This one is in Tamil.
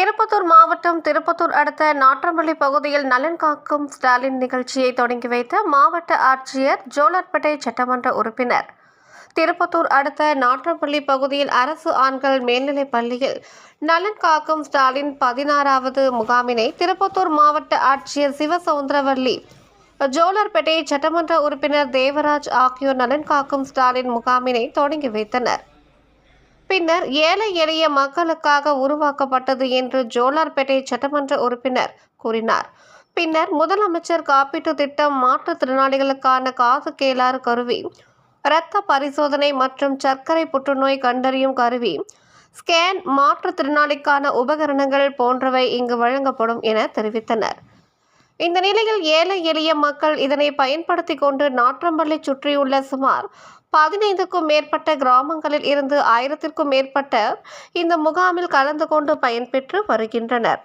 திருப்பத்தூர் மாவட்டம் திருப்பத்தூர் அடுத்த நாற்றம்பள்ளி பகுதியில் நலன் காக்கும் ஸ்டாலின் நிகழ்ச்சியை தொடங்கி வைத்த மாவட்ட ஆட்சியர் ஜோலர்பேட்டை சட்டமன்ற உறுப்பினர். திருப்பத்தூர் அடுத்த நாற்றம்பள்ளி பகுதியில் அரசு ஆண்கள் மேல்நிலைப் பள்ளியில் நலன் காக்கும் ஸ்டாலின் பதினாறாவது முகாமினை திருப்பத்தூர் மாவட்ட ஆட்சியர் சிவசவுந்தரவல்லி ஜோலர்பேட்டை சட்டமன்ற உறுப்பினர் தேவராஜ் ஆகியோர் நலன் காக்கும் ஸ்டாலின் முகாமினை தொடங்கி வைத்தனர். பின்னர் ஏழை எளிய மக்களுக்காக உருவாக்கப்பட்டது என்று ஜோலார்பேட்டை சட்டமன்ற உறுப்பினர் கூறினார். பின்னர் முதலமைச்சர் காப்பீட்டு திட்டம் மாற்றுத்திறனாளிகளுக்கான காது கேளார் கருவி இரத்த பரிசோதனை மற்றும் சர்க்கரை புற்றுநோய் கண்டறியும் கருவி ஸ்கேன் மாற்றுத்திறனாளிக்கான உபகரணங்கள் போன்றவை இங்கு வழங்கப்படும் என தெரிவித்தனர். இந்த நிலையில் ஏழை எளிய மக்கள் இதனை பயன்படுத்தி கொண்டு நாற்றம்பள்ளி சுற்றியுள்ள சுமார் பதினைந்துக்கும் மேற்பட்ட கிராமங்களில் இருந்து ஆயிரத்திற்கும் மேற்பட்ட இந்த முகாமில் கலந்து கொண்டு பயன்பெற்று வருகின்றனர்.